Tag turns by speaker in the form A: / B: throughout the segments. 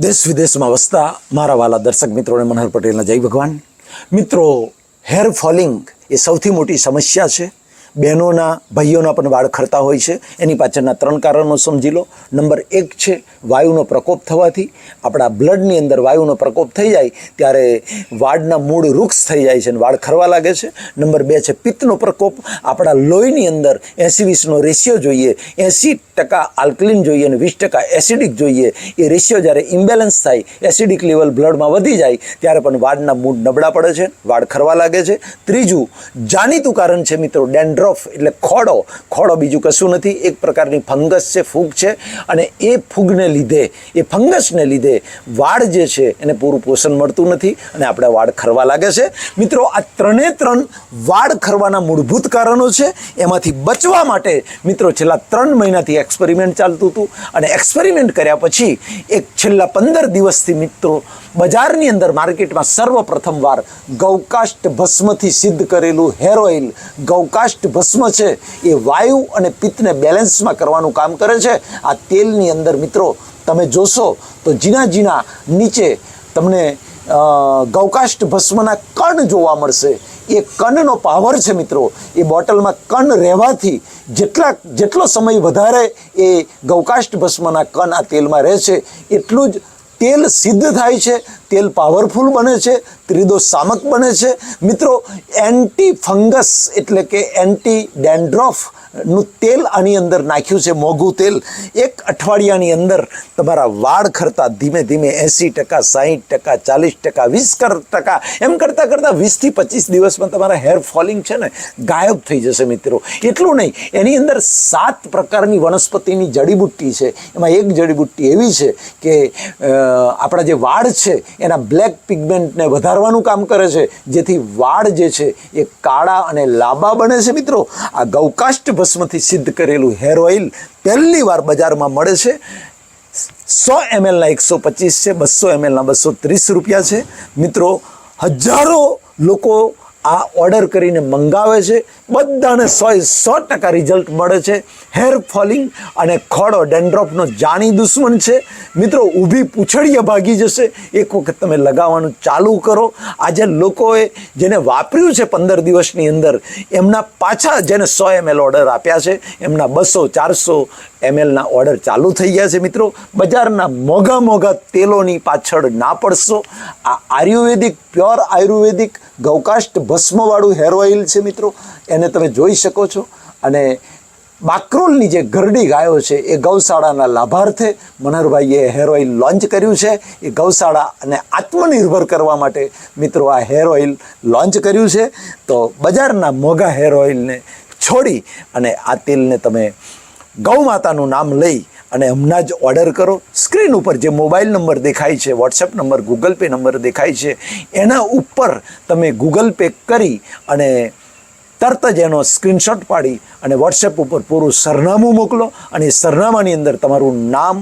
A: દેશ વિદેશમાં વસતા મારા વાલા દર્શક મિત્રોને મનહર પટેલના જય ભગવાન. મિત્રો હેર ફોલિંગ એ સૌથી મોટી સમસ્યા છે. બહેનોના, ભાઈઓના પણ વાળ ખરતા હોય છે. એની પાછળના ત્રણ કારણો સમજી લો. નંબર એક છે વાયુનો પ્રકોપ થવાથી. આપણા બ્લડની અંદર વાયુનો પ્રકોપ થઈ જાય ત્યારે વાળના મૂળ વૃક્ષ થઈ જાય છે અને વાળ ખરવા લાગે છે. નંબર બે છે પિત્તનો પ્રકોપ. આપણા લોહીની અંદર એંસી વીસનો રેશિયો જોઈએ. એંસી ટકા આલ્કલિન જોઈએ અને વીસ ટકા એસિડિક જોઈએ. એ રેશિયો જ્યારે ઇમ્બેલેન્સ થાય, એસિડિક લેવલ બ્લડમાં વધી જાય, ત્યારે પણ વાળના મૂળ નબળા પડે છે, વાળ ખરવા લાગે છે. ત્રીજું, જાણીતું કારણ છે મિત્રો ડેન્ડ્રફ એટલે ખોડો. ખોડો બીજું કશું નથી, એક પ્રકારની ફંગસ છે, ફૂગ છે. અને એ ફૂગને લીધે, એ ફંગસને લીધે વાળ જે છે, એને પૂરું પોષણ મળતું નથી અને આપણે વાળ ખરવા લાગે છે. મિત્રો, આ ત્રણે ત્રણ વાળ ખરવાના મૂળભૂત કારણો છે. એમાંથી બચવા માટે મિત્રો, છેલ્લા ત્રણ મહિનાથી એક્સપેરિમેન્ટ ચાલતું હતું. અને એક્સપેરિમેન્ટ કર્યા પછી એક છેલ્લા પંદર દિવસથી મિત્રો બજારની અંદર માર્કેટમાં સર્વપ્રથમ વાર ગૌકાષ્ટ ભસ્મથી સિદ્ધ કરેલું હેર ઓઇલ. ગૌકાષ્ટ ભસ્મ છે એ વાયુ અને પિત્તને બેલેન્સમાં કરવાનું કામ કરે છે. આ તેલની અંદર મિત્રો તમે જોશો તો ઝીણા ઝીણા નીચે તમને ગૌકાષ્ટ ભસ્મના કણ જોવા મળશે. એ કણનો પાવર છે મિત્રો. એ બોટલમાં કણ રહેવાથી જેટલા, જેટલો સમય વધારે એ ગૌકાષ્ટ ભસ્મના કણ આ તેલમાં રહે છે, એટલું જ તેલ સિદ્ધ થાય છે તેલ પાવરફુલ બને છે ત્રિદોષ સામક બને છે. મિત્રો એન્ટી ફંગસ એટલે કે એન્ટી ડેન્ડ્રોફનું તેલ આની અંદર નાખ્યું છે, મોંઘું તેલ. એક અઠવાડિયાની અંદર તમારા વાળ ખરતા ધીમે ધીમે એંસી ટકા, સાહીઠ ટકા, ચાલીસ ટકા, વીસ ટકા, એમ કરતાં કરતાં વીસથી પચીસ દિવસમાં તમારા હેર ફોલિંગ છે ને, ગાયબ થઈ જશે મિત્રો. એટલું નહીં, એની અંદર સાત પ્રકારની વનસ્પતિની જડીબુટ્ટી છે. એમાં એક જડીબુટ્ટી એવી છે કે આપણા જે વાળ છે એના બ્લેક પિગમેન્ટને વધારવાનું કામ કરે છે. જેથી વાળ જે છે એ કાળા અને લાંબા બને છે મિત્રો. આ ગૌકાષ્ટ ભસ્મથી સિદ્ધ કરેલું હેર ઓઇલ પહેલી વાર બજારમાં મળે છે. સો એમએલના એકસો પચીસ છે, બસો એમએલના બસો ત્રીસ રૂપિયા છે. મિત્રો, હજારો લોકો આ ઓર્ડર કરીને મંગાવે છે. બધાને સો સો ટકા રિઝલ્ટ મળે છે. હેર ફોલિંગ અને ખોડો ડેન્ડ્રોફનો જાણી દુશ્મન છે. મિત્રો, ઊભી પૂછડીએ ભાગી જશે. એક વખત તમે લગાવવાનું ચાલુ કરો. આજે લોકોએ જેને વાપર્યું છે પંદર દિવસની અંદર, એમના પાછા જેને સો એમએલ ઓર્ડર આપ્યા છે, એમના બસો, ચારસો એમએલના ઓર્ડર ચાલુ થઈ ગયા છે. મિત્રો, બજારના મોંઘા મોંઘા તેલોની પાછળ ના પડશો. આ આયુર્વેદિક પ્યોર આયુર્વેદિક ગૌકાષ્ટ ભસ્મવાળું હેર ઓઇલ છે મિત્રો. એને તમે જોઈ શકો છો. અને બાકરોલની જે ગરડી ગાયો છે, એ ગૌશાળાના લાભાર્થે મનહરભાઈએ હેર ઓઇલ લોન્ચ કર્યું છે. એ ગૌશાળા અને આત્મનિર્ભર કરવા માટે મિત્રો આ હેર ઓઇલ લોન્ચ કર્યું છે. તો બજારના મોંઘા હેર ઓઇલને છોડી અને આ તેલને તમે ગૌ માતાનું નામ લઈ અને હમણાં જ ઓર્ડર કરો. સ્ક્રીન ઉપર જે મોબાઈલ નંબર દેખાય છે WhatsApp number Google Pay number દેખાય છે, એના ઉપર તમે ગૂગલ પે કરી અને તરત જ એનો સ્ક્રીનશોટ પાડી અને વોટ્સએપ ઉપર પૂરું સરનામું મોકલો અને એ સરનામાની અંદર તમારું નામ,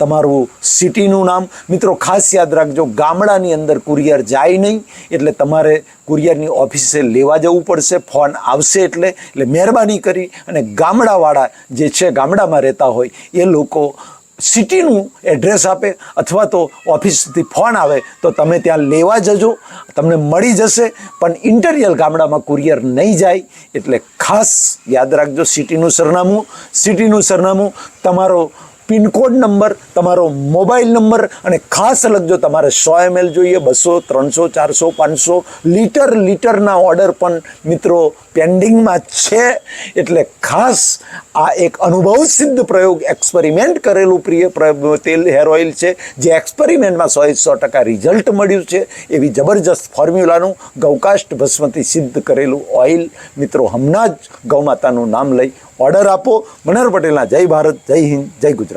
A: તમારું સિટીનું નામ. મિત્રો, ખાસ યાદ રાખજો, ગામડાની અંદર કુરિયર જાય નહીં, એટલે તમારે કુરિયરની ઓફિસે લેવા જવું પડશે, ફોન આવશે એટલે એટલે મહેરબાની કરી અને ગામડાવાળા જે છે, ગામડામાં રહેતા હોય, એ લોકો સિટીનું એડ્રેસ આપે અથવા તો ઓફિસથી ફોન આવે તો તમે ત્યાં લેવા જજો. તમને મળી જશે, પણ ઇન્ટરિયર ગામડામાં કુરિયર નહીં જાય એટલે ખાસ યાદ રાખજો સિટીનું સરનામું. સિટીનું સરનામું તમારો પિનકોડ નંબર, તમારો મોબાઈલ નંબર અને ખાસ લખજો તમારે સો એમએલ જોઈએ, બસો, ત્રણસો, ચારસો, પાંચસો, લીટર, લીટરના ઓર્ડર પણ મિત્રો પેન્ડિંગમાં છે. એટલે ખાસ આ એક અનુભવ સિદ્ધ પ્રયોગ, એક્સપેરિમેન્ટ કરેલું પ્રિય પ્ર- તેલ, હેર ઓઇલ છે, જે એક્સપેરિમેન્ટમાં સો સો ટકા રિઝલ્ટ મળ્યું છે. એવી જબરજસ્ત ફોર્મ્યુલાનું ગૌકાષ્ટ ભસ્મથી સિદ્ધ કરેલું ઓઇલ મિત્રો હમણાં જ ગૌમાતાનું નામ લઈ ઓર્ડર આપો. મનહર પટેલના જય ભારત, જય હિન્દ, જય ગુજરાત.